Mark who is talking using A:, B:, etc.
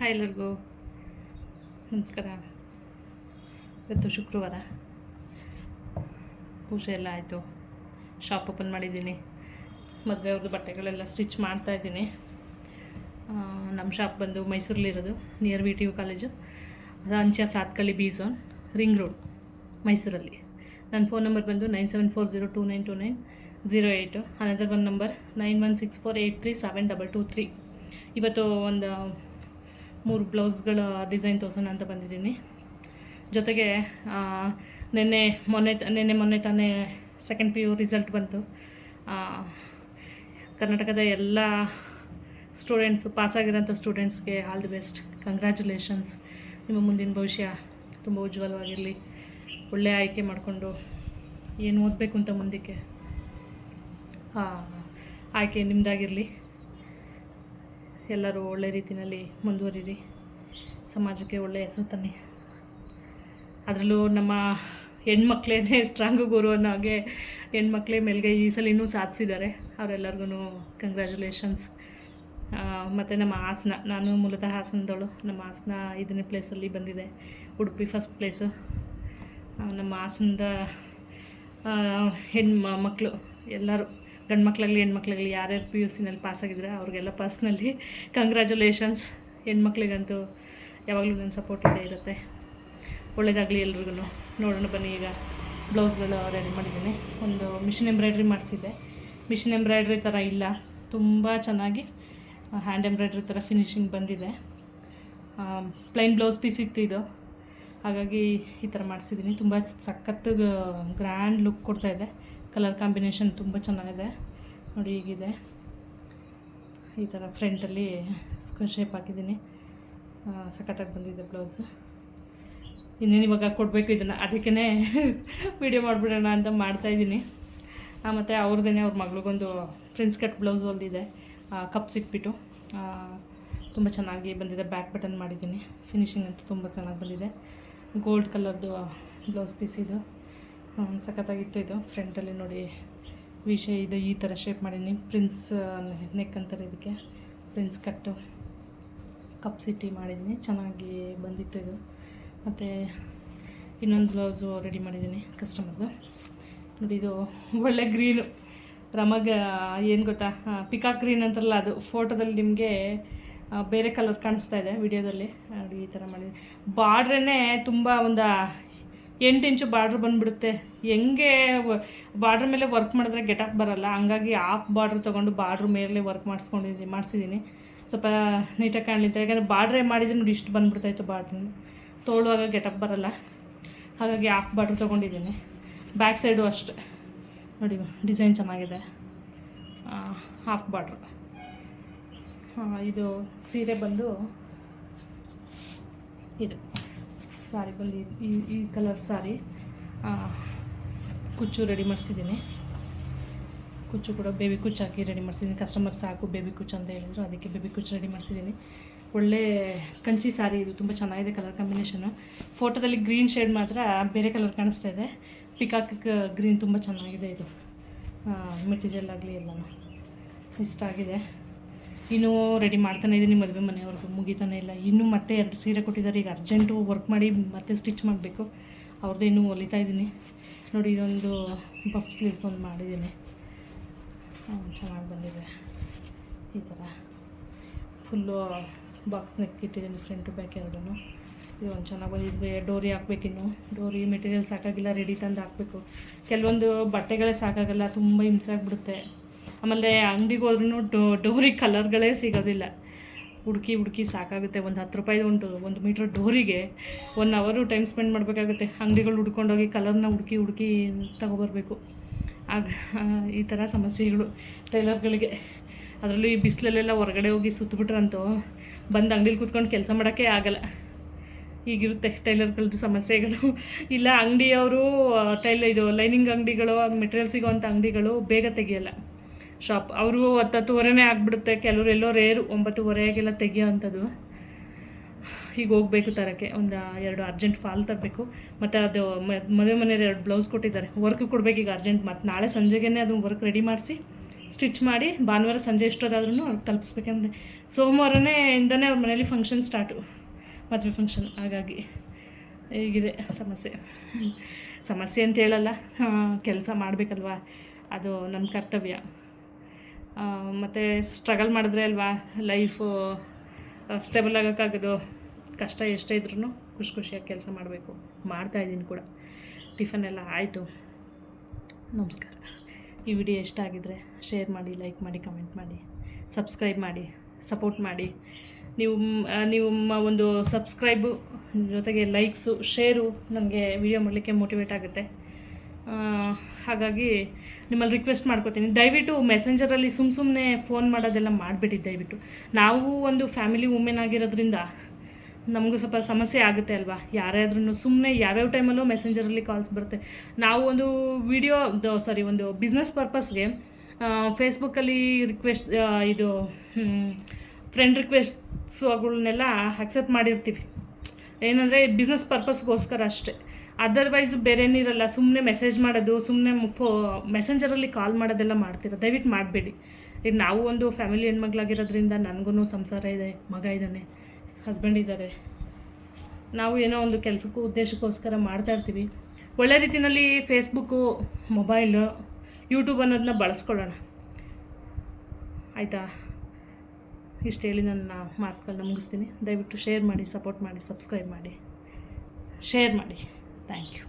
A: Hi ಎಲ್ಲರಿಗೂ ನಮಸ್ಕಾರ. ಇವತ್ತು ಶುಕ್ರವಾರ. ಪೂಜೆ ಎಲ್ಲ ಆಯಿತು. ಶಾಪ್ ಓಪನ್ ಮಾಡಿದ್ದೀನಿ. ಮದುವೆ ಅವ್ರದ್ದು ಬಟ್ಟೆಗಳೆಲ್ಲ ಸ್ಟಿಚ್ ಮಾಡ್ತಾ ಇದ್ದೀನಿ. ನಮ್ಮ ಶಾಪ್ ಬಂದು ಮೈಸೂರಲ್ಲಿರೋದು near V T U college ಅಂಚೆ Sathagalli B zone ring road ಮೈಸೂರಲ್ಲಿ. ನನ್ನ ಫೋನ್ ನಂಬರ್ ಬಂದು nine seven four zero two nine two nine zero eight another one number nine one six four eight three seven double two three ಇವತ್ತು ಒಂದು ಮೂರು ಬ್ಲೌಸ್ಗಳ design ತೋರಿಸೋಣ ಅಂತ ಬಂದಿದ್ದೀನಿ. ಜೊತೆಗೆ ನಿನ್ನೆ ಮೊನ್ನೆ ನಿನ್ನೆ ಮೊನ್ನೆ ತಾನೇ ಸೆಕೆಂಡ್ ಪಿ ಯು ರಿಸಲ್ಟ್ ಬಂತು. ಕರ್ನಾಟಕದ ಎಲ್ಲ ಸ್ಟೂಡೆಂಟ್ಸು ಪಾಸಾಗಿರೋಂಥ ಸ್ಟೂಡೆಂಟ್ಸ್ಗೆ ಆಲ್ ದಿ ಬೆಸ್ಟ್ ಕಂಗ್ರ್ಯಾಚುಲೇಷನ್ಸ್ ನಿಮ್ಮ ಮುಂದಿನ ಭವಿಷ್ಯ ತುಂಬ ಉಜ್ವಲವಾಗಿರಲಿ. ಒಳ್ಳೆಯ ಆಯ್ಕೆ ಮಾಡಿಕೊಂಡು ಏನು ಓದಬೇಕು ಅಂತ ಮುಂದಕ್ಕೆ ಆಯ್ಕೆ ನಿಮ್ಮದಾಗಿರಲಿ ಎಲ್ಲರೂ ಒಳ್ಳೆ ರೀತಿಯಲ್ಲಿ ಮುಂದುವರಿರಿ. ಸಮಾಜಕ್ಕೆ ಒಳ್ಳೆಯ ಹೆಸರು ತನ್ನಿ. ಅದರಲ್ಲೂ ನಮ್ಮ ಹೆಣ್ಮಕ್ಳೇ ಸ್ಟ್ರಾಂಗು ಗುರು ಅನ್ನೋ ಹಾಗೆ ಹೆಣ್ಮಕ್ಳೇ ಮೇಲ್ಗೆ ಈ ಸಲ ಇನ್ನೂ ಸಾಧಿಸಿದ್ದಾರೆ. ಅವರೆಲ್ಲರಿಗೂ ಕಂಗ್ರ್ಯಾಚುಲೇಷನ್ಸ್ ಮತ್ತು ನಮ್ಮ ಹಾಸನ, ನಾನು ಮೂಲತಃ ಹಾಸನದವಳು. ನಮ್ಮ ಹಾಸನ ಐದನೇ ಪ್ಲೇಸಲ್ಲಿ ಬಂದಿದೆ. ಉಡುಪಿ ಫಸ್ಟ್ ಪ್ಲೇಸು ನಮ್ಮ ಹಾಸನದ ಹೆಣ್ಣು ಮಕ್ಕಳು ಎಲ್ಲರೂ ಗಂಡು ಮಕ್ಕಳಾಗಲಿ ಹೆಣ್ಮಕ್ಳಾಗಲಿ ಯಾರ್ಯಾರು ಪಿ ಯು ಸಿನಲ್ಲಿ ಪಾಸಾಗಿದ್ರೆ ಅವ್ರಿಗೆಲ್ಲ ಪರ್ಸ್ನಲ್ಲಿ ಕಂಗ್ರ್ಯಾಚುಲೇಷನ್ಸ್ ಹೆಣ್ಮಕ್ಳಿಗಂತೂ ಯಾವಾಗಲೂ ನನ್ನ ಸಪೋರ್ಟ್ ಇದ್ದೇ ಇರುತ್ತೆ. ಒಳ್ಳೇದಾಗಲಿ ಎಲ್ರಿಗೂ ನೋಡೋಣ ಬನ್ನಿ ಈಗ ಬ್ಲೌಸ್ಗಳು ರೆಡಿ ಮಾಡಿದ್ದೀನಿ. ಒಂದು ಮಿಷಿನ್ ಎಂಬ್ರಾಯ್ಡ್ರಿ ಮಾಡಿಸಿದ್ದೆ. ಮಿಷಿನ್ ಎಂಬ್ರಾಯ್ಡ್ರಿ ಥರ ಇಲ್ಲ. ತುಂಬ ಚೆನ್ನಾಗಿ ಹ್ಯಾಂಡ್ ಎಂಬ್ರಾಯ್ಡ್ರಿ ಥರ ಫಿನಿಶಿಂಗ್ ಬಂದಿದೆ. ಪ್ಲೈನ್ ಬ್ಲೌಸ್ ಪೀಸ್ ಇತ್ತು ಇದು. ಹಾಗಾಗಿ ಈ ಥರ ಮಾಡಿಸಿದ್ದೀನಿ. ತುಂಬ ಸಖತ್ತು ಗ್ರ್ಯಾಂಡ್ ಲುಕ್ ಕೊಡ್ತಾಯಿದೆ ಕಲರ್ ಕಾಂಬಿನೇಷನ್ ತುಂಬ ಚೆನ್ನಾಗಿದೆ. ನೋಡಿ ಹೀಗಿದೆ. ಈ ಥರ ಫ್ರಂಟಲ್ಲಿ ಸ್ಕ್ವೇರ್ ಶೇಪ್ ಹಾಕಿದ್ದೀನಿ. ಸಖತ್ತಾಗಿ ಬಂದಿದೆ ಬ್ಲೌಸು ಇನ್ನೇನು ಇವಾಗ ಕೊಡಬೇಕು ಇದನ್ನು? ಅದಕ್ಕೇ ವಿಡಿಯೋ ಮಾಡಿಬಿಡೋಣ ಅಂತ ಮಾಡ್ತಾಯಿದ್ದೀನಿ ಮತ್ತು ಅವ್ರದ್ದೇ ಅವ್ರ ಮಗಳಿಗೊಂದು ಫ್ರೆಂಡ್ಸ್ ಕಟ್ ಬ್ಲೌಸ್ ಹೊಲ್ದಿದೆ. ಕಪ್ ಇಟ್ಬಿಟ್ಟು. ತುಂಬ ಚೆನ್ನಾಗಿ ಬಂದಿದೆ. ಬ್ಯಾಕ್ ಬಟನ್ ಮಾಡಿದ್ದೀನಿ. ಫಿನಿಶಿಂಗ್ ಅಂತೂ ತುಂಬ ಚೆನ್ನಾಗಿ ಬಂದಿದೆ. ಗೋಲ್ಡ್ ಕಲರ್ದು ಬ್ಲೌಸ್ ಪೀಸ್ ಇದು. ಸಖತ್ತಾಗಿತ್ತು ಇದು. ಫ್ರಂಟಲ್ಲಿ ನೋಡಿ ವಿಷಯ ಇದು, ಈ ಥರ ಶೇಪ್ ಮಾಡೀನಿ. ಪ್ರಿನ್ಸ್ ನೆಕ್ ಅಂತಾರೆ ಇದಕ್ಕೆ. ಪ್ರಿನ್ಸ್ ಕಟ್ಟು ಕಪ್ ಸಿಟಿ ಮಾಡಿದ್ದೀನಿ ಚೆನ್ನಾಗಿ ಬಂದಿತ್ತು ಇದು. ಮತ್ತು ಇನ್ನೊಂದು ಬ್ಲೌಸು ರೆಡಿ ಮಾಡಿದ್ದೀನಿ ಕಸ್ಟಮರ್ದು ನೋಡಿ ಇದು ಒಳ್ಳೆ ಗ್ರೀನು ರಮಗ ಏನು ಗೊತ್ತಾ? ಪಿಕಾಕ್ ಗ್ರೀನ್ ಅಂತಾರಲ್ಲ ಅದು. ಫೋಟೋದಲ್ಲಿ ನಿಮಗೆ ಬೇರೆ ಕಲರ್ ಕಾಣಿಸ್ತಾ ಇದೆ ವಿಡಿಯೋದಲ್ಲಿ. ನೋಡಿ ಈ ಥರ ಮಾಡಿದ್ದೀನಿ ಬಾರ್ಡ್ರೇ ತುಂಬ ಒಂದು ಎಂಟು ಇಂಚು ಬಾರ್ಡ್ರ್ ಬಂದುಬಿಡುತ್ತೆ. ಹೆಂಗೆ ಬಾರ್ಡ್ರ್ ಮೇಲೆ ವರ್ಕ್ ಮಾಡಿದ್ರೆ ಗೆಟಪ್ ಬರಲ್ಲ. ಹಂಗಾಗಿ ಹಾಫ್ ಬಾರ್ಡ್ರ್ ತೊಗೊಂಡು ಬಾರ್ಡ್ರ್ ಮೇಲೆ ವರ್ಕ್ ಮಾಡಿಸ್ಕೊಂಡಿದ್ದೀನಿ ಮಾಡಿಸಿದ್ದೀನಿ ಸ್ವಲ್ಪ ನೀಟಾಗಿ ಕಾಣಲಿದ್ದೆ ಯಾಕಂದರೆ ಬಾರ್ಡ್ರೇ ಮಾಡಿದ್ರೆ ನೋಡಿ ಇಷ್ಟು ಬಂದುಬಿಡ್ತಾಯಿತ್ತು ಬಾರ್ಡ್ರ್. ತೋಳುವಾಗ ಗೆಟಪ್ ಬರಲ್ಲ. ಹಾಗಾಗಿ ಹಾಫ್ ಬಾರ್ಡ್ರ್ ತೊಗೊಂಡಿದ್ದೀನಿ. ಬ್ಯಾಕ್ ಸೈಡು ಅಷ್ಟೆ. ನೋಡಿ ಡಿಸೈನ್ ಚೆನ್ನಾಗಿದೆ. Half border. ಇದು ಸೀರೆ ಬಂದು ಇದು. ಸಾರಿ ಬಂದು ಈ- ಈ ಕಲರ್ ಸಾರಿ ಕುಚ್ಚು ರೆಡಿ ಮಾಡಿಸಿದ್ದೀನಿ. ಕುಚ್ಚು ಕೂಡ ಬೇಬಿ ಕುಚ್ಚು ಹಾಕಿ ರೆಡಿ ಮಾಡಿಸಿದ್ದೀನಿ. ಕಸ್ಟಮರ್ ಸಾಕು ಬೇಬಿ ಕುಚ್ಚು ಅಂತ ಹೇಳಿದ್ರು. ಅದಕ್ಕೆ ಬೇಬಿ ಕುಚ್ಚು ರೆಡಿ ಮಾಡಿಸಿದ್ದೀನಿ. ಒಳ್ಳೆ ಕಂಚಿ ಸಾರಿ ಇದು. ತುಂಬ ಚೆನ್ನಾಗಿದೆ ಕಲರ್ ಕಾಂಬಿನೇಷನು ಫೋಟೋದಲ್ಲಿ ಗ್ರೀನ್ ಶೇಡ್ ಮಾತ್ರ ಬೇರೆ ಕಲರ್ ಕಾಣಿಸ್ತಾ ಇದೆ. ಪಿಕಾಕ್ ಗ್ರೀನ್ ತುಂಬ ಚೆನ್ನಾಗಿದೆ ಇದು. ಮೆಟೀರಿಯಲ್ ಆಗಲಿ ಎಲ್ಲನೂ. ಇಷ್ಟ ಆಗಿದೆ. ಇನ್ನೂ ರೆಡಿ ಮಾಡ್ತಾನೆ ಇದ್ದೀನಿ ಮದುವೆ ಮನೆಯವ್ರದ್ದು ಮುಗಿತಾನೆ ಇಲ್ಲ. ಇನ್ನೂ ಮತ್ತೆ ಎರಡು ಸೀರೆ ಕೊಟ್ಟಿದ್ದಾರೆ. ಈಗ ಅರ್ಜೆಂಟು ವರ್ಕ್ ಮಾಡಿ ಮತ್ತೆ ಸ್ಟಿಚ್ ಮಾಡಬೇಕು. ಅವ್ರದ್ದು ಇನ್ನೂ ಹೊಲಿತಾ ಇದ್ದೀನಿ ನೋಡಿ, ಇದೊಂದು ಬಫ್ ಸ್ಲೀವ್ಸ್ ಒಂದು ಮಾಡಿದ್ದೀನಿ. ಚೆನ್ನಾಗಿ ಬಂದಿದೆ. ಈ ಥರ ಫುಲ್ಲು ಬಾಕ್ಸ್ ನೆಕ್ ಇಟ್ಟಿದ್ದೀನಿ ಫ್ರಂಟು ಬ್ಯಾಕ್ ಎರಡೂ ಇದು ಒಂದು ಚೆನ್ನಾಗಿ ಬಂದಿದೆ. ಡೋರಿ ಹಾಕ್ಬೇಕಿನ್ನು ಡೋರಿ ಮೆಟೀರಿಯಲ್ ಸಾಕಾಗಿಲ್ಲ ರೆಡಿ ತಂದು ಹಾಕಬೇಕು. ಕೆಲವೊಂದು ಬಟ್ಟೆಗಳೇ ಸಾಕಾಗಲ್ಲ, ತುಂಬ ಹಿಂಸೆ ಆಗಿಬಿಡುತ್ತೆ. ಆಮೇಲೆ ಅಂಗಡಿಗೆ ಹೋದ್ರೂ ಡೋ ಡೋರಿ ಕಲರ್ಗಳೇ ಸಿಗೋದಿಲ್ಲ. ಹುಡುಕಿ ಹುಡುಕಿ ಸಾಕಾಗುತ್ತೆ. ಒಂದು ಹತ್ತು ರೂಪಾಯಿದು ಉಂಟು. ಒಂದು ಮೀಟ್ರ್ ಡೋರಿಗೆ ಒನ್ ಅವರು ಟೈಮ್ ಸ್ಪೆಂಡ್ ಮಾಡಬೇಕಾಗುತ್ತೆ. ಅಂಗಡಿಗಳು ಹುಡ್ಕೊಂಡೋಗಿ ಕಲರ್ನ ಹುಡುಕಿ ಹುಡುಕಿ ತಗೊಬರ್ಬೇಕು. ಆಗ ಈ ಥರ ಸಮಸ್ಯೆಗಳು ಟೈಲರ್ಗಳಿಗೆ. ಅದರಲ್ಲೂ ಈ ಬಿಸಿಲಲ್ಲೆಲ್ಲ ಹೊರಗಡೆ ಹೋಗಿ ಸುತ್ತಬಿಟ್ರಂತೂ ಬಂದು ಅಂಗಡಿಲಿ ಕೂತ್ಕೊಂಡು ಕೆಲಸ ಮಾಡೋಕ್ಕೆ ಆಗಲ್ಲ. ಈಗಿರುತ್ತೆ ಟೈಲರ್ಗಳದ್ದು ಸಮಸ್ಯೆಗಳು. ಇಲ್ಲ, ಅಂಗಡಿಯವರು ಟೈಲ್ ಇದು ಲೈನಿಂಗ್ ಅಂಗಡಿಗಳು ಮೆಟೀರಿಯಲ್ ಸಿಗೋವಂಥ ಅಂಗಡಿಗಳು ಬೇಗ ತೆಗಿಯಲ್ಲ. ಶಾಪ್. ಅವರು ಹತ್ತು ಹತ್ತುವರೆನೇ ಆಗಿಬಿಡುತ್ತೆ. ಕೆಲವರು ಎಲ್ಲೋ ರೇರು ಒಂಬತ್ತುವರೆಗೆಲ್ಲ ತೆಗಿಯೋ ಅಂಥದ್ದು ಈಗ ಹೋಗ್ಬೇಕು ತರೋಕ್ಕೆ. ಒಂದು ಎರಡು ಅರ್ಜೆಂಟ್ ಫಾಲ್ ತರಬೇಕು. ಮತ್ತು ಅದು ಮದುವೆ ಮನೆಯವ್ರು ಎರಡು ಬ್ಲೌಸ್ ಕೊಟ್ಟಿದ್ದಾರೆ. ವರ್ಕ್ ಕೊಡಬೇಕು ಈಗ ಅರ್ಜೆಂಟ್ ಮತ್ತು ನಾಳೆ ಸಂಜೆಗೇ ಅದು ವರ್ಕ್ ರೆಡಿ ಮಾಡಿಸಿ ಸ್ಟಿಚ್ ಮಾಡಿ, ಭಾನುವಾರ ಸಂಜೆ ಎಷ್ಟೊತ್ತಾದ್ರೂ ಅವ್ರಿಗೆ ತಲುಪಿಸ್ಬೇಕಂದ್ರೆ, ಸೋಮವಾರನೇ ಇಂದನೇ ಅವ್ರ ಮನೇಲಿ ಫಂಕ್ಷನ್ ಸ್ಟಾರ್ಟು ಮದುವೆ ಫಂಕ್ಷನ್ ಹಾಗಾಗಿ ಈಗಿದೆ ಸಮಸ್ಯೆ. ಸಮಸ್ಯೆ ಅಂತ ಹೇಳಲ್ಲ. ಕೆಲಸ ಮಾಡಬೇಕಲ್ವಾ? ಅದು ನನ್ನ ಕರ್ತವ್ಯ. ಮತ್ತು ಸ್ಟ್ರಗಲ್ ಮಾಡಿದ್ರೆ ಅಲ್ವಾ? ಲೈಫು ಸ್ಟೇಬಲ್ ಆಗೋಕ್ಕಾಗೋದು. ಕಷ್ಟ ಎಷ್ಟೇ ಇದ್ರೂ ಖುಷಿ ಖುಷಿಯಾಗಿ ಕೆಲಸ ಮಾಡಬೇಕು. ಮಾಡ್ತಾಯಿದ್ದೀನಿ ಕೂಡ. ಟಿಫನ್ ಎಲ್ಲ ಆಯಿತು. ನಮಸ್ಕಾರ. ಈ ವಿಡಿಯೋ ಇಷ್ಟ ಆಗಿದ್ರೆ ಶೇರ್ ಮಾಡಿ ಲೈಕ್ ಮಾಡಿ ಕಮೆಂಟ್ ಮಾಡಿ ಸಬ್ಸ್ಕ್ರೈಬ್ ಮಾಡಿ ಸಪೋರ್ಟ್ ಮಾಡಿ. ನೀವು ನೀವು ಒಂದು ಸಬ್ಸ್ಕ್ರೈಬು ಜೊತೆಗೆ ಲೈಕ್ಸು ಶೇರು ನನಗೆ ವಿಡಿಯೋ ಮಾಡಲಿಕ್ಕೆ ಮೋಟಿವೇಟ್ ಆಗುತ್ತೆ. ಹಾಗಾಗಿ ನಿಮ್ಮಲ್ಲಿ ರಿಕ್ವೆಸ್ಟ್ ಮಾಡ್ಕೋತೀನಿ. ದಯವಿಟ್ಟು ಮೆಸೆಂಜರಲ್ಲಿ ಸುಮ್ಮ ಸುಮ್ಮನೆ ಫೋನ್ ಮಾಡೋದೆಲ್ಲ ಮಾಡಿಬಿಡಿ ದಯವಿಟ್ಟು. ನಾವು ಒಂದು ಫ್ಯಾಮಿಲಿ ವುಮೆನ್ ಆಗಿರೋದ್ರಿಂದ ನಮಗೂ ಸ್ವಲ್ಪ ಸಮಸ್ಯೆ ಆಗುತ್ತೆ ಅಲ್ವಾ? ಆದ್ರೂ ಸುಮ್ಮನೆ ಯಾವ್ಯಾವ ಟೈಮಲ್ಲೂ ಮೆಸೆಂಜರಲ್ಲಿ ಕಾಲ್ಸ್ ಬರುತ್ತೆ. ನಾವು ಒಂದು ವಿಡಿಯೋ ಸಾರಿ ಒಂದು ಬಿಸ್ನೆಸ್ ಪರ್ಪಸ್ಗೆ ಫೇಸ್ಬುಕ್ಕಲ್ಲಿ ರಿಕ್ವೆಸ್ಟ್ ಇದು ಫ್ರೆಂಡ್ ರಿಕ್ವೆಸ್ಟ್ಸ್ಗಳನ್ನೆಲ್ಲ ಅಕ್ಸೆಪ್ಟ್ ಮಾಡಿರ್ತೀವಿ. ಏನಂದರೆ ಬಿಸ್ನೆಸ್ ಪರ್ಪಸ್ಗೋಸ್ಕರ ಅಷ್ಟೇ. ಅದರ್ವೈಸ್ ಬೇರೇನಿರಲ್ಲ ಸುಮ್ಮನೆ ಮೆಸೇಜ್ ಮಾಡೋದು ಸುಮ್ಮನೆ ಫೋ ಮೆಸೆಂಜರಲ್ಲಿ ಕಾಲ್ ಮಾಡೋದೆಲ್ಲ ಮಾಡ್ತೀರ. ದಯವಿಟ್ಟು ಮಾಡಬೇಡಿ. ಈಗ ನಾವು ಒಂದು ಫ್ಯಾಮಿಲಿ ಹೆಣ್ಮಗ್ಳಾಗಿರೋದ್ರಿಂದ ನನಗೂ ಸಂಸಾರ ಇದೆ, ಮಗ ಇದ್ದಾನೆ ಹಸ್ಬೆಂಡ್ ಇದ್ದಾರೆ. ನಾವು ಏನೋ ಒಂದು ಕೆಲಸಕ್ಕೂ ಉದ್ದೇಶಕ್ಕೋಸ್ಕರ ಮಾಡ್ತಾ ಇರ್ತೀವಿ. ಒಳ್ಳೆ ರೀತಿಯಲ್ಲಿ ಫೇಸ್ಬುಕ್ಕು ಮೊಬೈಲು ಯೂಟ್ಯೂಬ್ ಅನ್ನೋದನ್ನ ಬಳಸ್ಕೊಳ್ಳೋಣ. ಆಯಿತಾ? ಇಷ್ಟು ಹೇಳಿ ನನ್ನ ಮಾತುಗಳನ್ನ ಮುಗಿಸ್ತೀನಿ. ದಯವಿಟ್ಟು ಶೇರ್ ಮಾಡಿ ಸಪೋರ್ಟ್ ಮಾಡಿ ಸಬ್ಸ್ಕ್ರೈಬ್ ಮಾಡಿ. ಶೇರ್ ಮಾಡಿ. Thank you